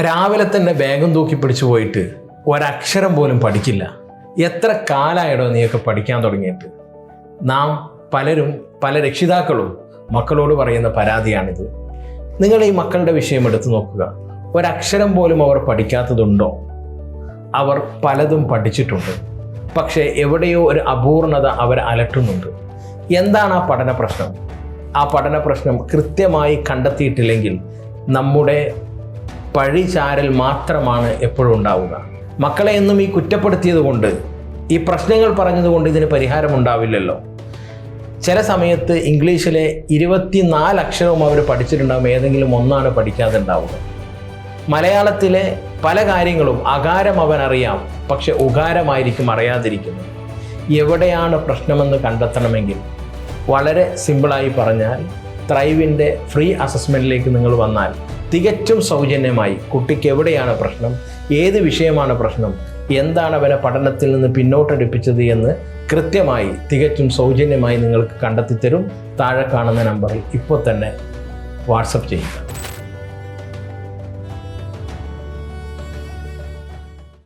രാവിലെ തന്നെ ബാഗും തൂക്കി പിടിച്ചു പോയിട്ട് ഒരക്ഷരം പോലും പഠിക്കില്ല. എത്ര കാലായിടോ നീയൊക്കെ പഠിക്കാൻ തുടങ്ങിയിട്ട്? നാം പലരും പല രക്ഷിതാക്കളും മക്കളോട് പറയുന്ന പരാതിയാണിത്. നിങ്ങൾ ഈ മക്കളുടെ വിഷയം എടുത്തു നോക്കുക. ഒരക്ഷരം പോലും അവർ പഠിക്കാത്തതുണ്ടോ? അവർ പലതും പഠിച്ചിട്ടുണ്ട്. പക്ഷേ എവിടെയോ ഒരു അപൂർണത അവർ അലട്ടുന്നുണ്ട്. എന്താണ് ആ പഠന പ്രശ്നം? ആ പഠന പ്രശ്നം കൃത്യമായി കണ്ടെത്തിയിട്ടില്ലെങ്കിൽ നമ്മുടെ പഴിചാരൽ മാത്രമാണ് എപ്പോഴും ഉണ്ടാവുക. മക്കളെ എന്നും ഈ കുറ്റപ്പെടുത്തിയത് കൊണ്ട് ഈ പ്രശ്നങ്ങൾ പറഞ്ഞതുകൊണ്ട് ഇതിന് പരിഹാരം ഉണ്ടാവില്ലല്ലോ. ചില സമയത്ത് ഇംഗ്ലീഷിലെ ഇരുപത്തിനാല് അക്ഷരവും അവർ പഠിച്ചിട്ടുണ്ടാകും ഏതെങ്കിലും ഒന്നാണ് പഠിക്കാതെ ഉണ്ടാവുക മലയാളത്തിലെ പല കാര്യങ്ങളും അകാരം അവൻ അറിയാം പക്ഷെ ഉകാരമായിരിക്കും അറിയാതിരിക്കുന്നത്. എവിടെയാണ് പ്രശ്നമെന്ന് കണ്ടെത്തണമെങ്കിൽ വളരെ സിമ്പിളായി പറഞ്ഞാൽ ത്രൈവിന്റെ ഫ്രീ അസസ്മെന്റിലേക്ക് നിങ്ങൾ വന്നാൽ തികച്ചും സൗജന്യമായി. കുട്ടിക്ക് എവിടെയാണ് പ്രശ്നം? ഏത് വിഷയമാണ് പ്രശ്നം? എന്താണ് അവനെ പഠനത്തിൽ നിന്ന് പിന്നോട്ടടിപ്പിച്ചത് എന്ന് കൃത്യമായി തികച്ചും സൗജന്യമായി നിങ്ങൾക്ക് കണ്ടെത്തി തരും താഴെ കാണുന്ന നമ്പറിൽ ഇപ്പോൾ തന്നെ വാട്സപ്പ് ചെയ്യുക.